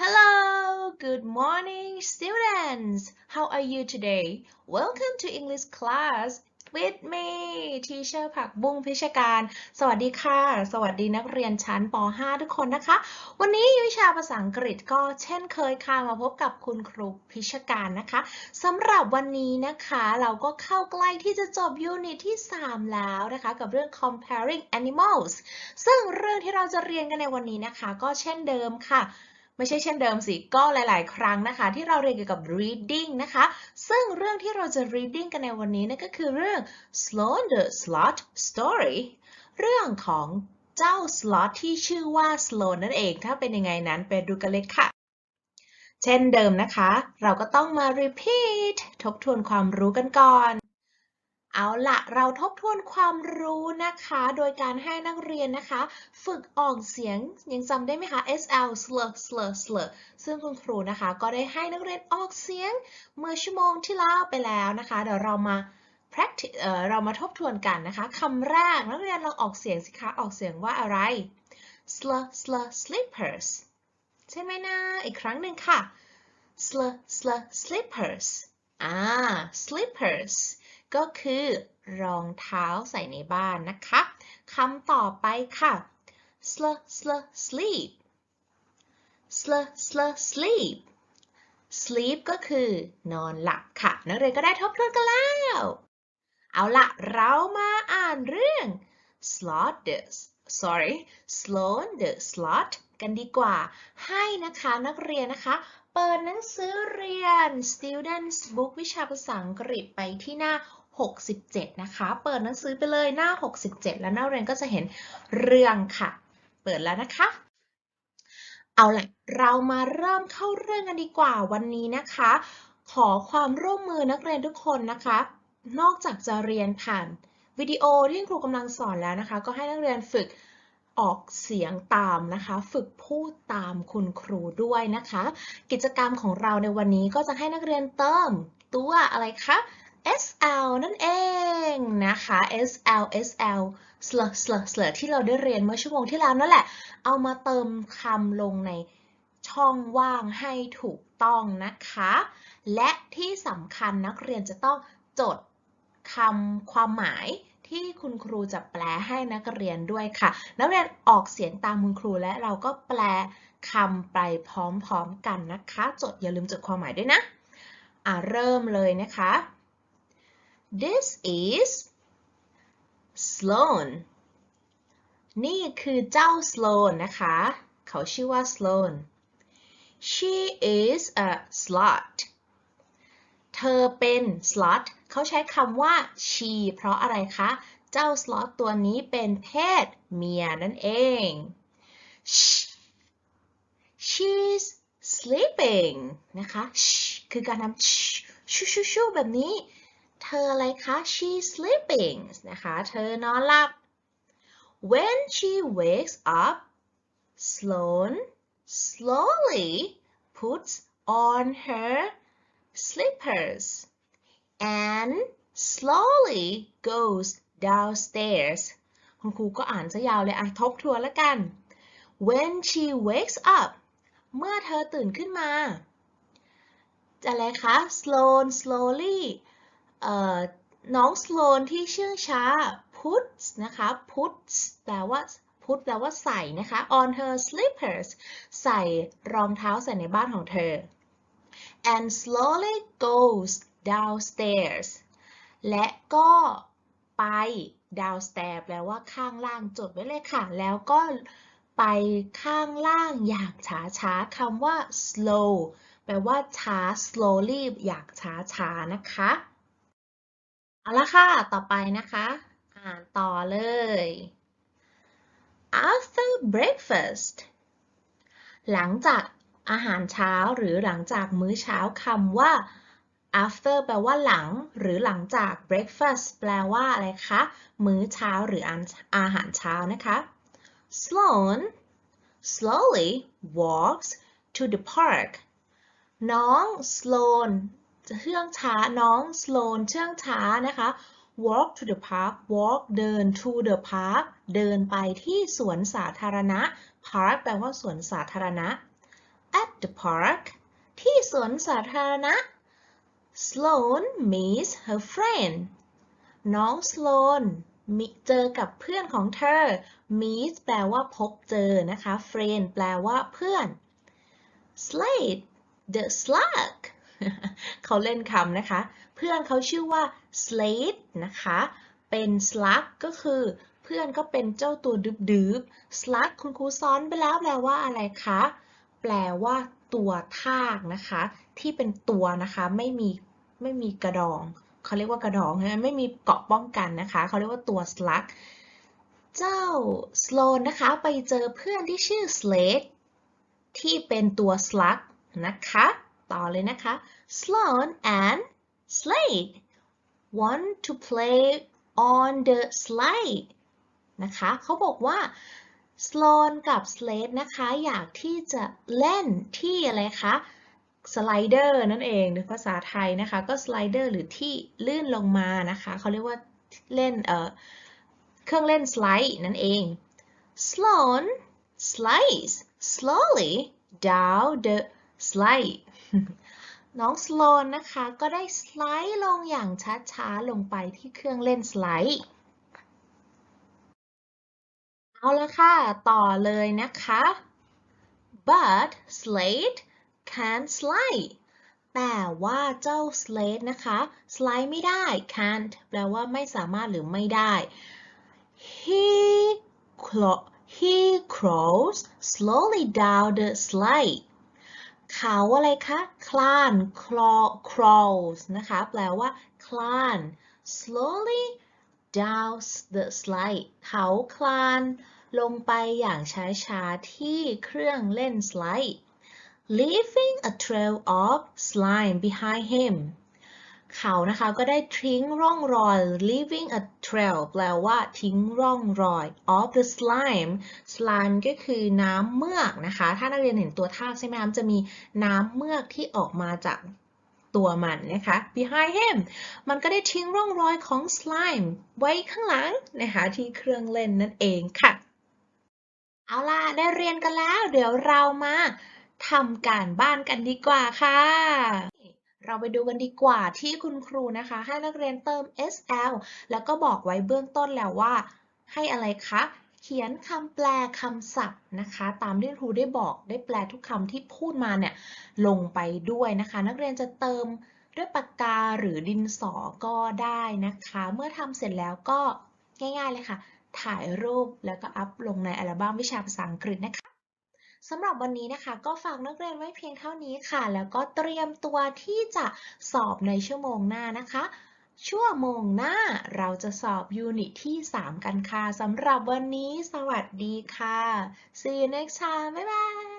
Hello, good morning, students. How are you today? Welcome to English class with me, teacher ผักบุ้งพิชการ สวัสดีค่ะ สวัสดีนักเรียนชั้นป .5 ทุกคนนะคะ วันนี้วิชาภาษาอังกฤษก็เช่นเคยค่ะ มาพบกับคุณครูพิชการนะคะสำหรับวันนี้นะคะเราก็เข้าใกล้ที่จะจบยูนิตที่ 3 แล้วนะคะ กับเรื่อง comparing animals ซึ่งเรื่องที่เราจะเรียนกันในวันนี้นะคะ ก็เช่นเดิมค่ะ ไม่ใช่เช่นเดิมสิ ก็หลาย ๆ ครั้งนะคะ ที่เราเรียนเกี่ยวกับ reading นะคะ ซึ่งเรื่องที่เราจะ reading กันในวันนี้นั่นก็คือเรื่อง Sloan the Slot Story เรื่องของเจ้า slot ที่ชื่อว่า Sloan นั่นเอง ถ้าเป็นยังไงนั้นไปดูกันเลยค่ะ เช่นเดิมนะคะ เราก็ต้องมา repeat ทบทวนความรู้กันก่อน เอาละเราทบทวนความรู้นะคะ โดยการให้นักเรียนนะคะ ฝึกออกเสียงยังจำได้ไหมคะ SL slur slur slur ซึ่งคุณครูนะคะ ก็ได้ให้นักเรียนออกเสียง เมื่อชั่วโมงที่แล้วไปแล้วนะคะ เดี๋ยวเรามา practice เอ่อเรามาทบทวนกันนะคะคำแรกนักเรียนลองออกเสียงสิคะออกเสียงว่าอะไร slur slur slippers ใช่ไหมนะอีกครั้งหนึ่งค่ะ slur slur slippers อ่า slippers ก็คือรองเท้าใส่ในบ้านนะคะคำต่อไปค่ะ sl sl sleep sl sl sleep sleep ก็คือนอนหลับค่ะ นักเรียนก็ได้ทบทวนกันแล้ว เอาละเรามาอ่านเรื่อง slot the sorry Sloan the slot กันดีกว่า ให้นะคะนักเรียนนะคะ เปิดหนังสือเรียน Students Book วิชาภาษาอังกฤษไปที่หน้า 67 นะคะ เปิดหนังสือไปเลยหน้า 67 แล้วนักเรียนก็จะเห็นเรื่องค่ะ เปิดแล้วนะคะ เอาละเรามาเริ่มเข้าเรื่องกันดีกว่าวันนี้นะคะ ขอความร่วมมือนักเรียนทุกคนนะคะ นอกจากจะเรียนผ่านวิดีโอที่ครูกำลังสอนแล้วนะคะ ก็ให้นักเรียนฝึกออกเสียงตามนะคะ ฝึกพูดตามคุณครูด้วยนะคะ กิจกรรมของเราในวันนี้ก็จะให้นักเรียนเติมตัวอะไรคะ SL นั่นเองนะคะ SL SL slur slur slur ที่เราได้เรียนเมื่อชั่วโมงที่แล้วนั่นแหละ เอามาเติมคำลงในช่องว่างให้ถูกต้องนะคะ และที่สำคัญนักเรียนจะต้องจดคำความหมายที่คุณครูจะแปลให้นักเรียนด้วยค่ะ นักเรียนออกเสียงตามคุณครูและเราก็แปลคำไปพร้อมๆกันนะคะ จดอย่าลืมจดความหมายด้วยนะ อะเริ่มเลยนะคะ This is Sloan นี่คือเจ้า Sloan นะคะ เขาชื่อว่า Sloan She is a slut เธอเป็น slut เขาใช้คำว่า she เพราะอะไรคะ เจ้า slut ตัวนี้เป็นเพศเมียนั่นเอง she's sleeping นะคะ คือการทำชูชูชูแบบนี้ เธออะไรคะ she's sleeping นะคะ เธอนอนหลับ when she wakes up Sloan slowly puts on her slippers and slowly goes downstairs คุณครูก็อ่านซะยาวเลยอะทบทวนแล้วกัน when she wakes up เมื่อเธอตื่นขึ้นมา จะอะไรคะ slow slowly น้อง slow ที่เชื่องช้า puts นะคะ puts แปลว่า put แปลว่าใส่นะคะ on her slippers ใส่รองเท้าใส่ในบ้านของเธอ and slowly goes downstairs และก็ไป downstairs แปลว่าข้างล่างจดไว้เลยค่ะ แล้วก็ไปข้างล่างอย่างช้าช้าคำว่า slow แปลว่าช้า slowly อย่างช้าช้านะคะ เอาละค่ะ ต่อไปนะคะ อ่านต่อเลย after breakfast หลังจากอาหารเช้าหรือหลังจากมื้อเช้าคำว่า after แปลว่าหลัง หรือหลังจาก breakfast แปลว่าอะไรคะ มื้อเช้าหรืออาหารเช้านะคะ Sloan slowly walks to the park น้อง Sloan เชื่องช้าน้อง Sloan เชื่องช้านะคะ walk to the park walk เดิน to the park เดินไปที่สวนสาธารณะ park แปลว่าสวนสาธารณะ at the park ที่สวนสาธารณะ Sloan meets her friend น้องสโลนมีเจอกับเพื่อนของเธอ meet แปลว่าพบเจอนะคะ friend แปลว่าเพื่อน Slade the slug เขาเล่นคำนะคะ เพื่อนเขาชื่อว่า Slade นะคะ เป็น slug ก็คือเพื่อนก็เป็นเจ้าตัวดืบๆ slug คุณครูซ้อนไปแล้วแปลว่าอะไรคะ แปลว่าตัวทากนะคะ ที่เป็นตัวนะคะไม่มีไม่มีกระดองเขาเรียกว่ากระดองนะไม่มีเกาะป้องกันนะคะเขาเรียกว่าตัว slug เจ้าสโลนนะคะไปเจอเพื่อนที่ชื่อ Slade ที่เป็นตัว slug นะคะ ต่อเลยนะคะ Sloan and Slade want to play on the slide นะคะเขาบอกว่า Sloan กับ Slade นะคะ อยากที่จะเล่นที่อะไรคะสไลเดอร์นั่นเองภาษาไทยนะคะ ก็สไลเดอร์หรือที่ลื่นลงมานะคะเขาเรียกว่าเล่นเอ่อเครื่องเล่นสไลด์นั่นเอง Sloan slides slowly down the slide น้องสโลนนะคะก็ได้สไลด์ลงอย่างช้าๆ ลงไปที่เครื่องเล่นสไลด์ เอาละค่ะ ต่อเลยนะคะ but Slade can't slide แต่ว่าเจ้า Slade นะคะ สไลด์ไม่ได้ can't แปลว่าไม่สามารถหรือไม่ได้ he craw- he crawls slowly down the slide เขาอะไรคะ คลาน crawls นะคะ แปลว่า คลาน slowly down the slide เขาคลาน ลงไปอย่างช้าๆ ที่เครื่องเล่นสไลด์ leaving a trail of slime behind him เขานะคะก็ได้ทิ้งร่องรอย leaving a trail แปลว่าทิ้งร่องรอย of the slime slime ก็คือน้ำเมือกนะคะ ถ้านักเรียนเห็นตัวทากใช่ไหมคะจะมีน้ำเมือกที่ออกมาจากตัวมันนะคะ behind him มันก็ได้ทิ้งร่องรอยของ slime ไว้ข้างหลังนะคะที่เครื่องเล่นนั่นเองค่ะ เอาล่ะ ได้เรียนกันแล้ว เดี๋ยวเรามาทำการบ้านกันดีกว่าค่ะ เราไปดูกันดีกว่าที่คุณครูนะคะ ให้นักเรียนเติม SL แล้วก็บอกไว้เบื้องต้นแล้วว่า ให้อะไรคะ เขียนคำแปลคำศัพท์นะคะ ตามที่ครูได้บอกได้แปลทุกคำที่พูดมาเนี่ยลงไปด้วยนะคะ นักเรียนจะเติมด้วยปากกาหรือดินสอก็ได้นะคะ เมื่อทำเสร็จแล้วก็ง่ายๆเลยค่ะ ถ่ายรูปแล้วก็อัพลงในอัลบั้มวิชาภาษาอังกฤษนะคะ สำหรับวันนี้นะคะ ก็ฝากนักเรียนไว้เพียงเท่านี้ค่ะ แล้วก็เตรียมตัวที่จะสอบในชั่วโมงหน้านะคะ ชั่วโมงหน้าเราจะสอบยูนิตที่ 3 กันค่ะสำหรับวันนี้ สวัสดีค่ะ see you next time บ๊ายบาย